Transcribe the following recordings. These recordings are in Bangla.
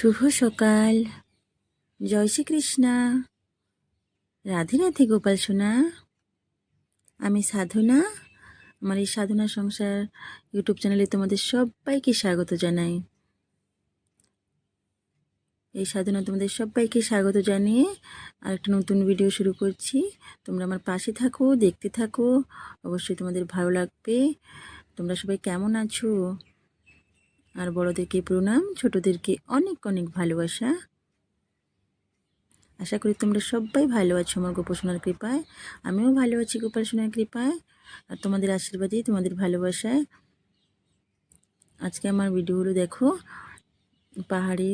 শুভ সকাল। জয় শ্রীকৃষ্ণা। রাধে রাধে গোপাল সোনা। আমি সাধনা। আমার এই সাধনা সংসার ইউটিউব চ্যানেলে তোমাদের সবাইকে স্বাগত জানাই। এই সাধনা তোমাদের সবাইকে স্বাগত জানিয়ে আর একটা নতুন ভিডিও শুরু করছি। তোমরা আমার পাশে থাকো, দেখতে থাকো। অবশ্যই তোমাদের ভালো লাগবে। তোমরা সবাই কেমন আছো? আর বড়দেরকে প্রণাম, ছোটদেরকে অনেক অনেক ভালোবাসা। আশা করি তোমরা সবাই ভালো আছো আমার গোপাল কৃপায়, আমিও ভালো আছি গোপাল সোনার কৃপায়, আর তোমাদের আশীর্বাদেই তোমাদের ভালোবাসায়। আজকে আমার ভিডিওগুলো দেখো, পাহাড়ে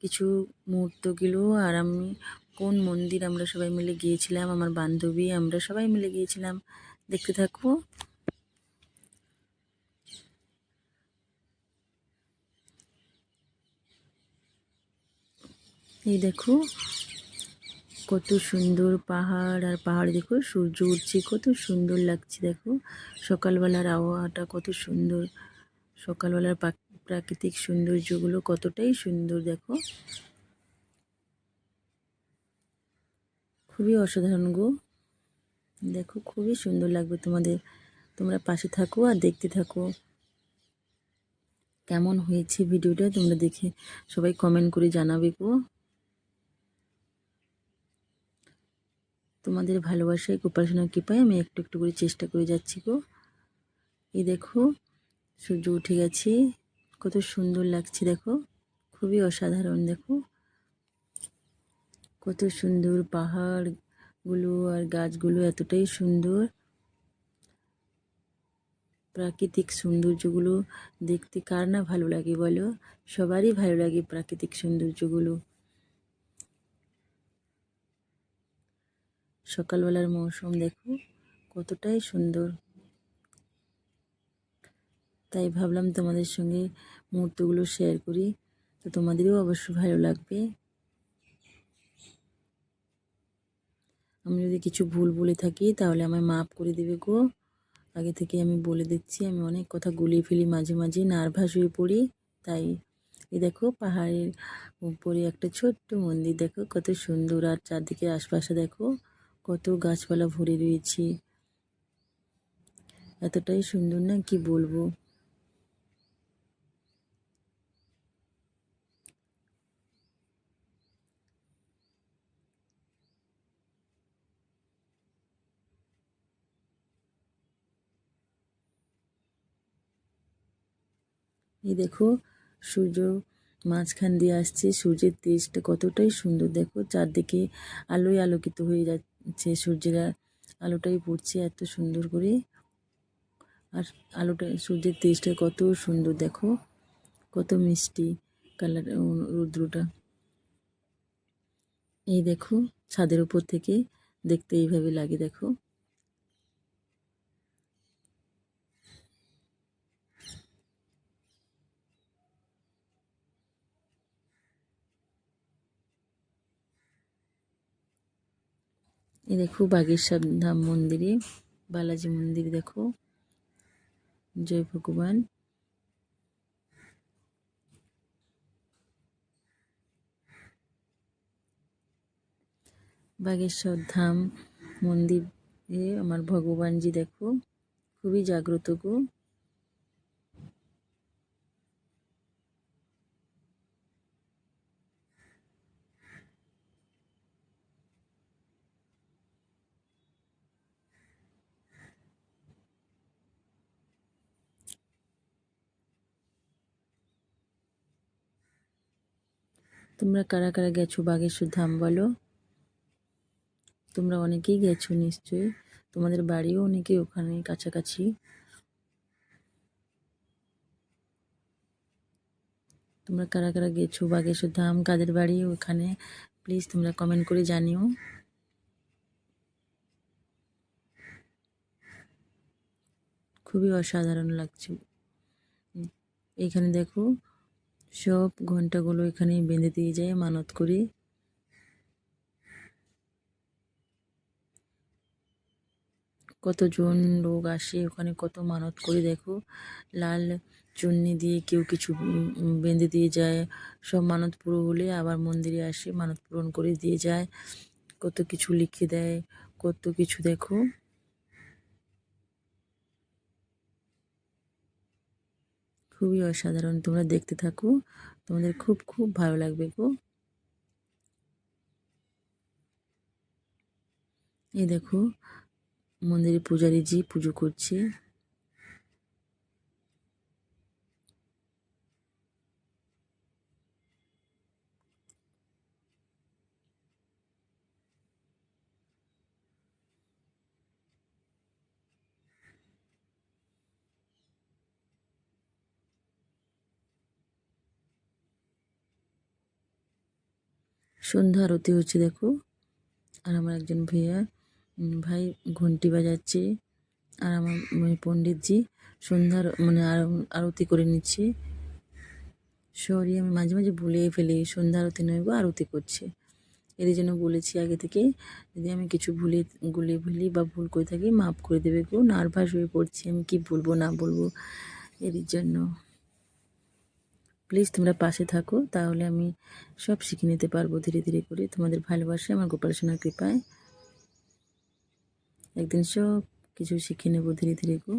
কিছু মুহূর্তগুলো আর আমি কোন মন্দির আমরা সবাই মিলে গিয়েছিলাম, আমার বান্ধবী, আমরা সবাই মিলে গিয়েছিলাম। দেখতে থাকো। এই দেখো, কত সুন্দর পাহাড়, আর পাহাড় দেখো সূর্য উঠছে, কত সুন্দর লাগছে দেখো। সকালবেলার আবহাওয়াটা কত সুন্দর, সকালবেলার প্রাকৃতিক সৌন্দর্যগুলো কতটাই সুন্দর দেখো। খুবই অসাধারণ গো। দেখো, খুবই সুন্দর লাগবে তোমাদের। তোমরা পাশে থাকো আর দেখতে থাকো। কেমন হয়েছে ভিডিওটা তোমরা দেখে সবাই কমেন্ট করে জানাবে গো। তোমাদের ভালোবাসায় গোপালসোনার কৃপায় আমি একটু একটু করে চেষ্টা করে যাচ্ছি গো। এই দেখো, সূর্য উঠে গেছে, কত সুন্দর লাগছে দেখো, খুবই অসাধারণ দেখো। কত সুন্দর পাহাড়গুলো আর গাছগুলো এতটাই সুন্দর। প্রাকৃতিক সৌন্দর্যগুলো দেখতে কার না ভালো লাগে বলো? সবারই ভালো লাগে প্রাকৃতিক সৌন্দর্যগুলো। সকালবেলার মৌসুম দেখো, কতটাই সুন্দর। তাই ভাবলাম তোমাদের সঙ্গে মুহূর্তগুলো শেয়ার করি। তো তোমাদেরও অবশ্য ভালো লাগবে। আমি যদি কিছু ভুল বলে থাকি, তাহলে আমায় মাফ করে দেবে গো। আগে থেকে আমি বলে দিচ্ছি, আমি অনেক কথা গুলিয়ে ফেলি, মাঝে মাঝে নার্ভাস হয়ে পড়ি। তাই এ দেখো, পাহাড়ের উপরে একটা ছোট্ট মন্দির দেখো, কত সুন্দর। আর চারদিকে আশপাশে দেখো কত গাছপালা ভরে রয়েছে। এতটাই সুন্দর না কি বলব? এই দেখো, সূর্য মাঝখান দিয়ে আসছে, সূর্যের তেজটা কতটাই সুন্দর। দেখো, চারদিকে আলোয় আলোকিত হয়ে যাচ্ছে। সূর্যের আলোটাই পড়ছে এত সুন্দর করে। আর আলোটা, সূর্যের তেজটা কত সুন্দর, দেখো। কত মিষ্টি কালার রুদ্রটা। এই দেখো, ছাদের উপর থেকে দেখতে এইভাবে লাগে, দেখো। এই দেখো বাগেশ্বর ধাম মন্দিরে, বালাজি মন্দির দেখো। জয় ভগবান। বাগেশ্বর ধাম মন্দিরে আমার ভগবানজি দেখো, খুবই জাগ্রত গো। তোমরা কারা কারা গেছো বাগেশ্বর ধাম বলো? তোমরা অনেকেই গেছো নিশ্চয়ই। তোমাদের বাড়িও অনেকেই ওখানে কাছাকাছি। তোমরা কারা কারা গেছো বাগেশ্বর ধাম? কাদের বাড়ি ওখানে? প্লিজ তোমরা কমেন্ট করে জানিও। খুবই অসাধারণ লাগছে। এখানে দেখো সব ঘন্টাগুলো এখানে বেঁধে দিয়ে যায় মানত করে। কতজন লোক আসে, ওখানে কত মানত করে দেখো। লাল চুন্নি দিয়ে কেউ কিছু বেঁধে দিয়ে যায়, সব মানত পুরো হলে আবার মন্দিরে আসে, মানত পূরণ করে দিয়ে যায়। কত কিছু লিখে দেয়, কত কিছু দেখো। খুবই অসাধারণ। তোমরা দেখতে থাকো। তোমাদের খুব খুব ভালো লাগবে গো। এই দেখো, মন্দিরে পূজারী পূজারীজি পুজো করছে। সন্ধ্যা আরতি হচ্ছে, দেখো। আর আমার একজন ভাইয়া ভাই ঘন্টি বাজাচ্ছে। আর আমার মানে পণ্ডিতজি সন্ধ্যার মানে আর- আরতি করে নিচ্ছে। সরি, আমি মাঝে মাঝে ভুলে ফেলি, সন্ধ্যা আরতি নয় গো আরতি করছে। এর জন্য বলেছি আগে থেকে, যদি আমি কিছু ভুলে, গুলে ভুলি বা ভুল করে থাকি, মাফ করে দেবে গো, নার্ভাস হয়ে পড়ছি, আমি কি বলব, না বলব এর জন্য। প্লিজ তোমরা পাশে থাকো, তাহলে আমি সব শিখে নিতে পারব ধীরে ধীরে করে। তোমাদের ভালোবাসে, আমার গোপাল সোনার কৃপায়। একদিন সব কিছু শিখে নেব ধীরে ধীরে গো।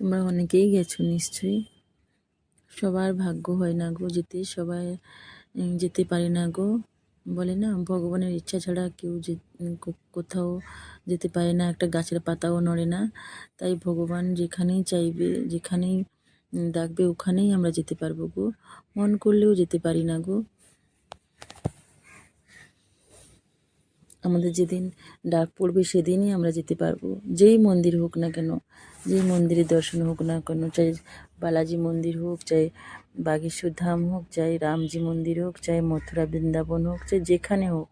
তোমরা অনেকেই গেছো নিশ্চয়ই। সবার ভাগ্য হয় না গো, যেতে সবাই যেতে পারে না গো। বলে না, ভগবানের ইচ্ছা ছাড়া কেউ যে কোথাও যেতে পারে না, একটা গাছের পাতাও নড়ে না। তাই ভগবান যেখানেই চাইবে, যেখানেই ডাকবে, ওখানেই আমরা যেতে পারব গো। মন করলেও যেতে পারি না গো। আমাদের যেদিন ডাক পড়বে, সেদিনই আমরা যেতে পারব। যেই মন্দির হোক না কেন যেই মন্দিরে দর্শন হোক না কেন, চাই বালাজি মন্দির হোক, চাই বাগেশ্বর ধাম হোক, চাই রামজি মন্দির হোক, চাই মথুরা বৃন্দাবন হোক, চাই যেখানে হোক।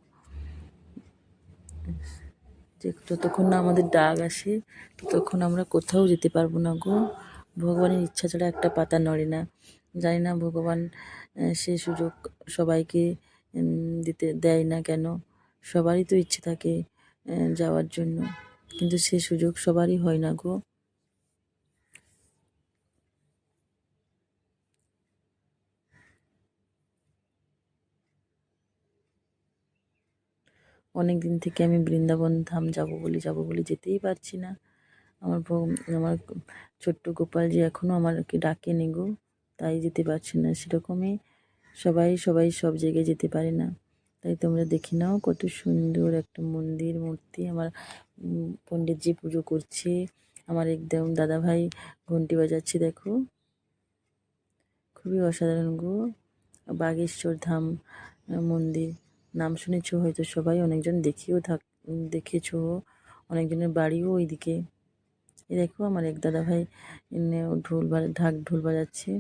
যে যতক্ষণ না আমাদের ডাক আসে, ততক্ষণ আমরা কোথাও যেতে পারব না গো। ভগবানের ইচ্ছা ছাড়া একটা পাতা নড়ে না। জানি না ভগবান সে সুযোগ সবাইকে দিতে দেয় না কেন। সবারই তো ইচ্ছে থাকে যাওয়ার জন্য। কিন্তু সে সুযোগ সবারই হয় না গো। অনেক দিন থেকে আমি বৃন্দাবন ধাম যাব বলে যাব বলে যেতেই পারছি না। আমার আমার ছোট্ট গোপাল যে এখনও আমাকে ডাকেনি গো, তাই যেতে পারছি না। সেরকমই সবাই সবাই সব জায়গায় যেতে পারে না। তাই তোমরা দেখে নাও কত সুন্দর একটা মন্দির, মূর্তি আমার পণ্ডিতজি পুজো করছে। আমার একদম দাদাভাই ঘন্টি বাজাচ্ছে, দেখো। খুবই অসাধারণ গো, বাগেশ্বর ধাম মন্দির। নাম শুনেছো, হয়তো সবাই অনেকজন দেখিও থাক, দেখেছ, অনেকজনের বাড়িও ওইদিকে। এই দেখো আমার এক দাদা ভাই ঢোল ঢাক ঢোল বাজাচ্ছে।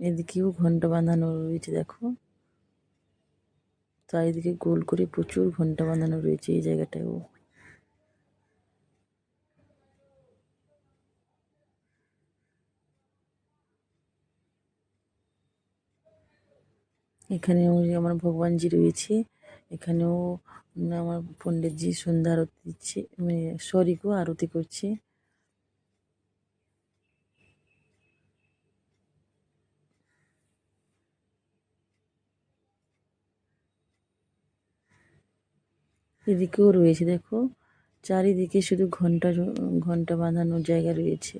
এদিকেও ঘণ্টা বাঁধানো রয়েছে, দেখো। চারিদিকে গোল করে প্রচুর ঘণ্টা বাঁধানো রয়েছে এই জায়গাটায়ও। এখানেও আমার ভগবানজি রয়েছে, এখানেও আমার পণ্ডিতজি সন্ধ্যা আরতি দিচ্ছে মানে সরি গো, আরতি করছে। এদিকেও রয়েছে, দেখো, চারিদিকে শুধু ঘণ্টা ঘণ্টা বাঁধানোর জায়গা রয়েছে।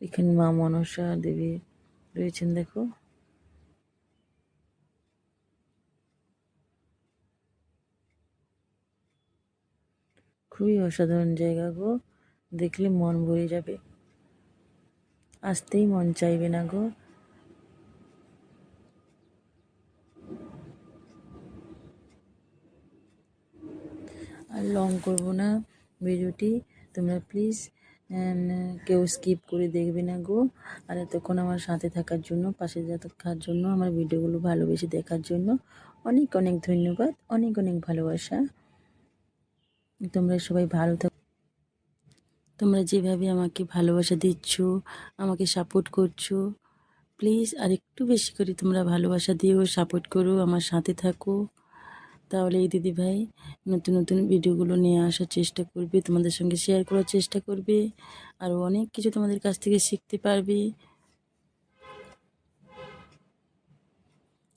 এখানে মা মনসা দেবী রয়েছেন, দেখো। খুবই অসাধারণ জায়গা গো, দেখলে মন ভরে যাবে। আসতেই মন চাইবে না গো। আর লং করব না ভিডিওটি। তোমরা প্লিজ কেউ স্কিপ করে দেখবে না গো। আর এতক্ষণ আমার সাথে থাকার জন্য, পাশে থাকার জন্য, আমার ভিডিওগুলো ভালোবেসে দেখার জন্য অনেক অনেক ধন্যবাদ, অনেক অনেক ভালোবাসা। তোমরা সবাই ভালো থাকো তোমরা যেভাবে আমাকে ভালোবাসা দিচ্ছ, আমাকে সাপোর্ট করছ প্লিজ আর একটু বেশি করে তোমরা ভালোবাসা দিও সাপোর্ট করো, আমার সাথে থাকো। তাহলে এই দিদি ভাই নতুন নতুন ভিডিওগুলো নিয়ে আসার চেষ্টা করবে, তোমাদের সঙ্গে শেয়ার করার চেষ্টা করবে আর অনেক কিছু তোমাদের কাছ থেকে শিখতে পারবে।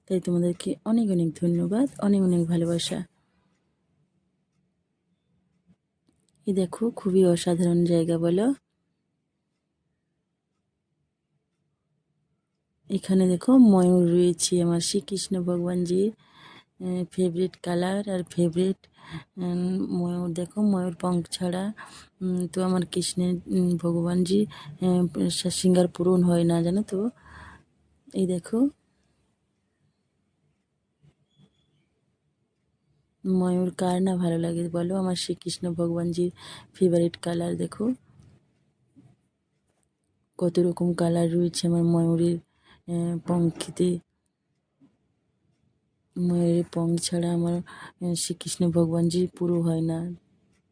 তাই তোমাদেরকে অনেক অনেক ধন্যবাদ, অনেক অনেক ভালোবাসা। এই দেখো, খুবই অসাধারণ জায়গা বলো। এখানে দেখো ময়ূর রয়েছে, আমার শ্রীকৃষ্ণ ভগবানজির। ফেভারিট কালার আর ফেভারিট ময়ূর। দেখো, ময়ূর পঙ্খ ছাড়া তো আমার কৃষ্ণের ভগবানজি সিঙ্গার পূরণ হয় না, জানো তো? এই দেখো। ময়ূর কার না ভালো লাগে বলো? আমার শ্রীকৃষ্ণ ভগবানজির ফেভারিট কালার দেখো। কত রকম কালার রয়েছে আমার ময়ূরের পঙ্খিতে ময়ূরের পং ছাড়া আমার শ্রীকৃষ্ণ ভগবান ভগবানজি পুরো হয় না।